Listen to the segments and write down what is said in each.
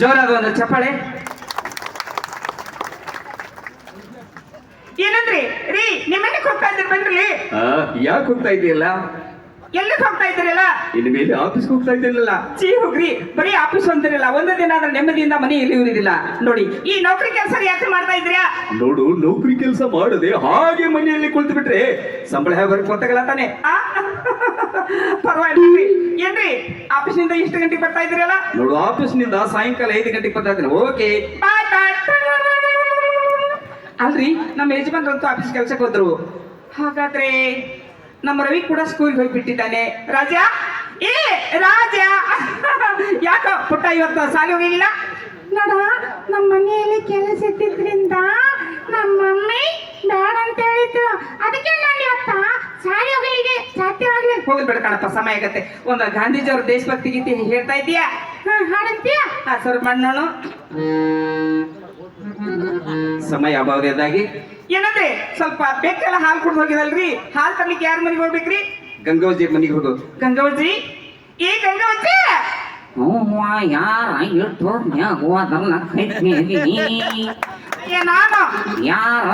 ಜೋರಾದ ಒಂದು ಚಪ್ಪಾಳೆ. ಏನಂದ್ರಿ? ರೀ ನಿಮ್ಮನೆಗೆ ಹೋಗ್ತಾ ಇದ್ದೀರಿ ಬನ್ರಿ. ಯಾಕೆ ಹೋಗ್ತಾ ಇದೆಯಲ್ಲ ಎಲ್ಲಿಗೆ ಹೋಗ್ತಾ ಇದ್ದೀರಲ್ಲ? ಇನ್ನು ಮೇಲೆ ಆಫೀಸ್ಗೆ ಹೋಗ್ತಾ ಇದ್ದಿರಲಿಲ್ಲ ಚೀ ಹೋಗ್ರಿ. ಬರೀ ಆಫೀಸ್ ಅಂತಿರಲ್ಲ ಒಂದು ದಿನ ಆದ್ರೆ ನೆಮ್ಮದಿಯಿಂದ ಮನೆ ಇಲ್ಲಿ ಇರಲಿಲ್ಲ ನೋಡಿ ಈ ನೌಕರಿ ಕೆಲಸ ಯಾಕೆ ಮಾಡ್ತಾ ಇದ್ದೀರಾ? ನೋಡು ನೌಕರಿ ಕೆಲಸ ಮಾಡದೆ ಹಾಗೆ ಮನೆಯಲ್ಲಿ ಕುಳಿತು ಬಿಟ್ರೆ ಸಂಬಳ ಹೇಗೆ ಗೊತ್ತಾಗಲ್ಲ ತಾನೆ? ಪರವಾಗಿಲ್ಲ ಆಫೀಸ್ನಿಂದ ಇಷ್ಟು ಗಂಟೆಗೆ ಬರ್ತಾ ಇದ್ದೀರಲ್ಲ? ನೋಡು ಆಫೀಸ್ನಿಂದ ಸಾಯಂಕಾಲ ಐದು ಗಂಟೆಗೆ ಬರ್ತಾ ಇದ್ದೀನಿ. ಓಕೆ ಅಲ್ರಿ ನಮ್ಮ ಯಜಮಾನ್ರಂತೂ ಆಫೀಸ್ ಕೆಲ್ಸಕ್ಕೆ ಹೋದ್ರು. ಹಾಗಾದ್ರೆ ನಮ್ಮ ರವಿ ಕೂಡ ಸ್ಕೂಲ್ಗೆ ಹೋಗ್ಬಿಟ್ಟಿದ್ದಾನೆ. ರಾಜ ಏ ರಾಜ ಯಾಕ ಪುಟ್ಟ ಇವತ್ತು ಸಾಲಿ ಹೋಗಿಲ್ಲ ನೋಡ ನಮ್ಮ ಮನೆಯಲ್ಲಿ ಕೆಲಸ ಇದ್ದಿದ್ರಿಂದ ನಮ್ಮ ಮಮ್ಮಿ ಬೇಡ ಅಂತ ಹೇಳಿದ್ರು ಅದಕ್ಕೆ ನಾನು ಇವತ್ತ ಸಾರಿ ಹೋಗಲಿಗೆ ಸಾಧ್ಯವಾಗ್ಲಿ ಹೋಗ್ಬೇಡ ಕಣಪ್ಪ ಸಮಯ ಆಗತ್ತೆ. ಒಂದು ಗಾಂಧೀಜಿಯವ್ರ ದೇಶಭಕ್ತಿ ಗೀತೆ ಹೇಳ್ತಾ ಇದೀಯಾ ಹಾಡಂತೀಯ? ಹಾ ಸರ್ ಮಣ್ಣು ಸಮಯ ಅಭಾವದಾಗಿ ಏನಂದ್ರೆ ಸ್ವಲ್ಪ ಬೆಕ್ಕೆಲ್ಲ ಹಾಲು ಕುಡ್ದು ಹೋಗಿದಲ್ರಿ ಹಾಲು ತರ್ಲಿಕ್ಕೆ ಯಾರ ಮನೆಗೆ ಹೋಗ್ಬೇಕ್ರಿ? ಗಂಗಾವಜಿ ಮನೆಗೆ ಹೋಗು. ಗಂಗಾವಜಿ ಏ ಗಂಗಾವಜಿ ಯಾರ ಇಟ್ಟು ಹೇಳ್ತಿ ಹೋದಲ್ಲ ಕೈತ್ಮೇಲಿ ಏ ನಾನು. ಯಾರ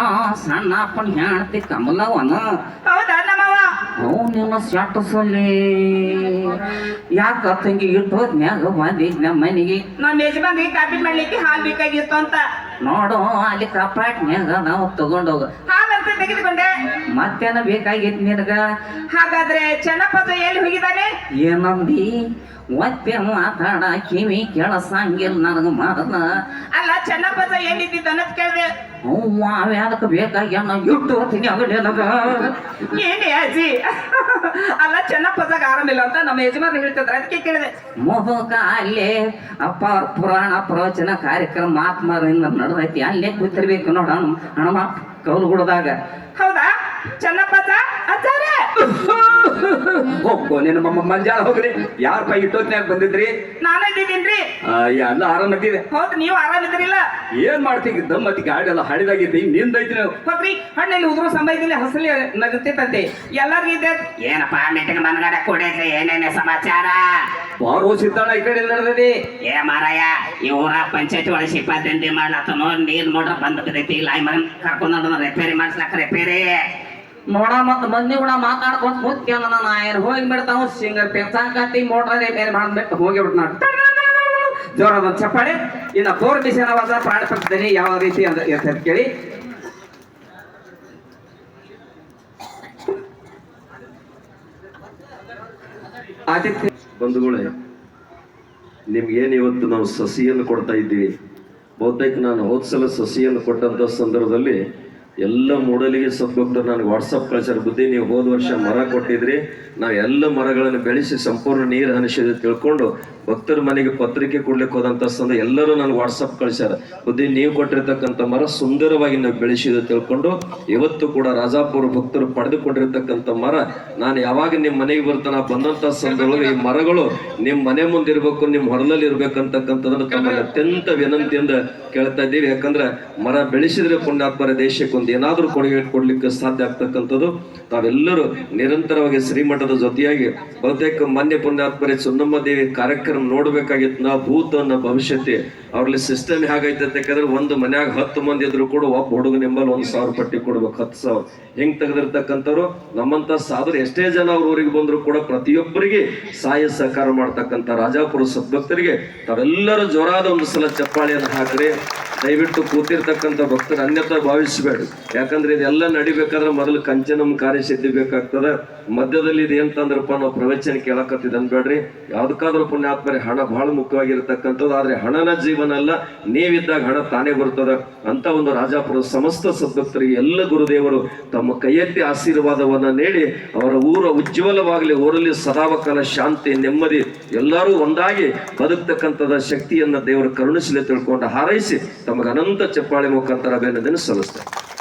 ಸಣ್ಣಪ್ಪನ ಹೆಂಡತಿ ಕಮಲವನ? ಹೌದಾ ನಮ್ಮವ್ವ ಅವು ನಿನ್ನ ಸಲ್ಲಿ ಯಾಕ ತಂಗಿ ಇಟ್ಟು ಮ್ಯಾಗ ಬಂದಿದ್ ನಮ್ಮ ಮನೆಗೆ? ನಮ್ಮ ಯಜಮಾನ್ರಿಗೆ ಕಾಪಿ ಮಾಡ್ಲಿಕ್ಕೆ ಹಾಲು ಬೇಕಾಗಿತ್ತು ಅಂತ. ನೋಡು ಅಲ್ಲಿ ಕಪಾಟ್ನ್ಯಾಗ ನಾವು ತಗೊಂಡೋಗ. ಅಂತ ತೆಗೆದುಕೊಂಡೆ. ಮತ್ತೇನ ಬೇಕಾಗೈತಿ ನಿನಗ. ಹಾಗಾದ್ರೆ ಚೆನ್ನಪ್ಪಜ ಎಲ್ಲಿ ಹೋಗಿದ್ದಾನೆ? ಏನಂದಿ ಒತ್ತೆ ಮಾತಾಡ ಕಿವಿ ಕೇಳಸಂಗಿಲ್ಲ ನನಗ ಮಾಡದ. ಅಲ್ಲ ಚೆನ್ನಪ್ಪಜ ಎಲ್ಲಿದ್ದಿದ್ದು ಅನ್ನೋದು ಕೇಳಿದೆ. ಅವ್ವ ಬೇಕಾಗಿ ಬೇಕಾಗ್ಯಾನ? ಇಟ್ಟು ಹೋಗ್ತೀನಿ ಅಂಗಡಿ ನನಗ. ಏನೇ ಅಜ್ಜಿ? ಅಲ್ಲ ಚೆನ್ನಪ್ಪಜಾಗ ಆರಾಮಿಲ್ಲ ಅಂತ ನಮ್ಮ ಯಜಮಾನ ಹೇಳ್ತಿದ್ರು ಅದಕ್ಕೆ ಕೇಳಿದೆ. ಮೋಹಕ ಅಲ್ಲೇ ಅಪ್ಪ ಅವ್ರ ಪುರಾಣ ಪ್ರವಚನ ಕಾರ್ಯಕ್ರಮ ಮಹಾತ್ಮರಿಂದ ನಡೆದೈತಿ. ಅಲ್ಲೇ ಕೂತಿರ್ಬೇಕು ನೋಡ ಹಣಮ ಕೌಲು ಗುಡದಾಗ. ಹೌದಾ? ಚೆನ್ನಪ್ಪಜ ಅಜ್ಜಾರೇ! ಹೋಗ್ಕೋ ನಿನ್ನ ಮಮ್ಮ ಮಂಜಾಳ ಹೋಗ್ರಿ. ಯಾರ ಪೈ ಇಟ್ಟೋತ್ನ್ಯಾಗ ಬಂದಿದ್ರಿ? ನಾನು ಇದ್ದೀನ್ರಿ ಎಲ್ಲ ಇದ್ದೀವಿ ಹೌದು ನೀವು ಆರಾಮಿದ್ರಿಲ್ಲ ಏನ್ ಮಾಡ್ತಿದ್ದ ಮತ್ತೆ ಗಾಡಿ ಎಲ್ಲ ಹಾಡಿದಾಗಿದ್ದೆ ನಿಂದೈತಿ ನಾವು. ಹೋಗ್ರಿ ಹಣ್ಣಲ್ಲಿ ಉದ್ರು ಸಮಯದಲ್ಲಿ ಹಸಲಿ ನಗುತ್ತಿತ್ತಂತೆ ಎಲ್ಲರಿಗೂ ಇದೆ. ಏನಪ್ಪ ಮೀಟಿಂಗ್ ಮನಗಡೆ ಕೂಡಿದ್ರಿ ಏನೇನೆ ಸಮಾಚಾರ? ಬಾರೋ ಸಿದ್ದಾಳ ಈ ಕಡೆ ನಡೆದದಿ? ಏ ಮಾರಾಯ ಈ ಊರ ಪಂಚಾಯತ್ ಒಳಗೆ ಸಿಬ್ಬಂದಿ ಮಾಡ್ಲತ್ತನೋ ನೀರ್ ನೋಡ್ರ ಬಂದೈತಿ ಇಲ್ಲ ಮನ್ ಕರ್ಕೊಂಡು ರಿಪೇರಿ ಮಾಡ್ಸ್ಲಾಕ ರಿಪೇರಿ ನೋಡ ಮತ್ತು ಮಂದಿ ಕೂಡ ಮಾತಾಡ್ಕೊಂತ ಕೂತ್ಕೊಂಡ ನಾ ಏನ್ ಹೋಗಿ ಬಿಡ್ತಾವ ಸಿಂಗರ್ ಪೆಚ್ಚಾಕತಿ ಮೋಟ್ರೇ ಮೇಲೆ ಮಾಡ್ಬಿಟ್ಟು ಹೋಗಿ ನಾಟ್ ಜೋರಾದ ಚಪ್ಪಾಳೆ ಇನ್ನ ಬೋರ್ ಮಿಷನವಾದ ಪ್ರಾಣ ಪಡ್ತೀನಿ ಯಾವ ರೀತಿ ಅಂತ ಇರ್ತದೆ ಕೇಳಿ. ಆದಿತ್ಯ. ಬಂಧುಗಳೇ ನಿಮ್ಗೇನು ಇವತ್ತು ನಾವು ಸಸಿಯನ್ನು ಕೊಡ್ತಾ ಇದ್ದೀವಿ? ಬಹುತೇಕ ನಾನು ಹೋದ್ಸಲ ಸಸಿಯನ್ನು ಕೊಟ್ಟಂತ ಸಂದರ್ಭದಲ್ಲಿ ಎಲ್ಲ ಮೂಡಲಿಗೆ ಸದ್ಭಕ್ತರು ನನಗೆ ವಾಟ್ಸಪ್ ಕಳಿಸ್ಯಾರ, ಬುದ್ಧಿ, ನೀವು ಹೋದ ವರ್ಷ ಮರ ಕೊಟ್ಟಿದ್ರಿ. ನಾವು ಎಲ್ಲ ಮರಗಳನ್ನು ಬೆಳೆಸಿ ಸಂಪೂರ್ಣ ನೀರು ಹನಿಸಿದ ತಿಳ್ಕೊಂಡು ಭಕ್ತರ ಮನೆಗೆ ಪತ್ರಿಕೆ ಕೊಡ್ಲಿಕ್ಕೆ ಹೋದಂಥ ಸಂದ ಎಲ್ಲರೂ ನನಗೆ ವಾಟ್ಸಪ್ ಕಳಿಸ್ಯಾರ. ಬುದ್ಧಿ, ನೀವು ಕೊಟ್ಟಿರ್ತಕ್ಕಂಥ ಮರ ಸುಂದರವಾಗಿ ನಾವು ಬೆಳೆಸಿದ ತಿಳ್ಕೊಂಡು ಇವತ್ತು ಕೂಡ ರಾಜಾಪುರ ಭಕ್ತರು ಪಡೆದುಕೊಂಡಿರ್ತಕ್ಕಂಥ ಮರ, ನಾನು ಯಾವಾಗ ನಿಮ್ಮ ಮನೆಗೆ ಬರ್ತಾನ ಬಂದಂಥ ಸಂದರ್ಭದಲ್ಲಿ ಈ ಮರಗಳು ನಿಮ್ಮ ಮನೆ ಮುಂದೆ ಇರಬೇಕು ನಿಮ್ಮ ಹೊರದಲ್ಲಿ ಇರ್ಬೇಕಂತಕ್ಕಂಥದ್ದನ್ನು ತಮ್ಮಲ್ಲಿ ಅತ್ಯಂತ ವಿನಂತಿಯಿಂದ ಕೇಳ್ತಾ ಇದ್ದೀವಿ. ಯಾಕಂದ್ರೆ ಮರ ಬೆಳೆಸಿದ್ರೆ ಪುಣ್ಯಾತ್ಮರ ದೇಶಕ್ಕೆ ಒಂದು ಏನಾದರೂ ಕೊಡುಗೆ ಕೊಡಲಿಕ್ಕೆ ಸಾಧ್ಯ ಆಗ್ತಕ್ಕಂಥದ್ದು, ತಾವೆಲ್ಲರೂ ನಿರಂತರವಾಗಿ ಶ್ರೀಮಠದ ಜೊತೆಯಾಗಿ ಬಹುತೇಕ ಮಾನ್ಯ ಪುಣ್ಯಾತ್ಮರಿ ಸುನ್ನಮ್ಮ ದೇವಿ ಕಾರ್ಯಕ್ರಮ ನೋಡಬೇಕಾಗಿತ್ತು. ನಾ ಭೂತ ಅನ್ನೋ ಭವಿಷ್ಯತೆ ಅವ್ರಲ್ಲಿ ಸಿಸ್ಟಮ್ ಹೇಗೈತೆ ಯಾಕಂದ್ರೆ ಒಂದು ಮನ್ಯಾಗ ಹತ್ತು ಮಂದಿ ಇದ್ರು ಕೂಡ ಒಬ್ಬ ಹುಡುಗ ನಿಂಬಲ್ಲಿ ಒಂದು ಸಾವಿರ ಪಟ್ಟಿ ಕೊಡ್ಬೇಕು, ಹತ್ತು ಸಾವಿರ. ಹೆಂಗೆ ತೆಗೆದಿರ್ತಕ್ಕಂಥವ್ರು? ನಮ್ಮಂಥ ಸಾಧು ಎಷ್ಟೇ ಜನ ಅವ್ರ ಊರಿಗೆ ಬಂದರೂ ಕೂಡ ಪ್ರತಿಯೊಬ್ಬರಿಗೆ ಸಹಾಯ ಸಹಕಾರ ಮಾಡ್ತಕ್ಕಂಥ ರಾಜಾಪುರ ಸದ್ಭಕ್ತರಿಗೆ ತಾವೆಲ್ಲರೂ ಜ್ವರಾದ ಒಂದು ಸಲ ಚಪ್ಪಾಳಿಯನ್ನು ಹಾಕ್ರಿ. ದಯವಿಟ್ಟು ಕೂತಿರ್ತಕ್ಕಂಥ ಭಕ್ತರು ಅನ್ಯತ್ರ ಭಾವಿಸಬೇಡ. ಯಾಕಂದ್ರೆ ಇದೆಲ್ಲ ನಡಿಬೇಕಾದ್ರೆ ಮೊದಲು ಕಂಚನಂ ಕಾರ್ಯ ಸಿದ್ಧಿ ಬೇಕಾಗ್ತದೆ. ಮಧ್ಯದಲ್ಲಿ ಇದು ಅಂತಂದ್ರಪ್ಪ ನಾವು ಪ್ರವಚನ ಕೇಳಕತ್ತಿದ್ ಅನ್ಬೇಡ್ರಿ. ಯಾವ್ದಕ್ಕಾದ್ರೂ ಪುಣ್ಯಾತ್ಮರಿ ಹಣ ಬಹಳ ಮುಖ್ಯವಾಗಿರ್ತಕ್ಕಂಥದ್ದು. ಆದ್ರೆ ಹಣನ ಜೀವನ ಅಲ್ಲ, ನೀವಿದ್ದಾಗ ಹಣ ತಾನೇ ಬರ್ತದ ಅಂತ ಒಂದು ರಾಜಾಪುರ ಸಮಸ್ತ ಸದ್ಭಕ್ತರಿಗೆ ಎಲ್ಲ ಗುರುದೇವರು ತಮ್ಮ ಕೈಯೆತ್ತಿ ಆಶೀರ್ವಾದವನ್ನ ನೀಡಿ ಅವರ ಊರ ಉಜ್ವಲವಾಗಲಿ, ಊರಲ್ಲಿ ಸದಾವಕಾಲ ಶಾಂತಿ, ನೆಮ್ಮದಿ ಎಲ್ಲರೂ ಒಂದಾಗಿ ಬದುಕ್ತಕ್ಕಂಥದ ಶಕ್ತಿಯನ್ನ ದೇವರು ಕರುಣಿಸಲಿ ತಿಳ್ಕೊಂಡು ಹಾರೈಸಿ ತಮಗೆ ಅನಂತ ಚಪ್ಪಾಳೆ ಮುಖಾಂತರ ಅಭಿನಂದನೆ ಸಲ್ಲಿಸ್ತಾರೆ.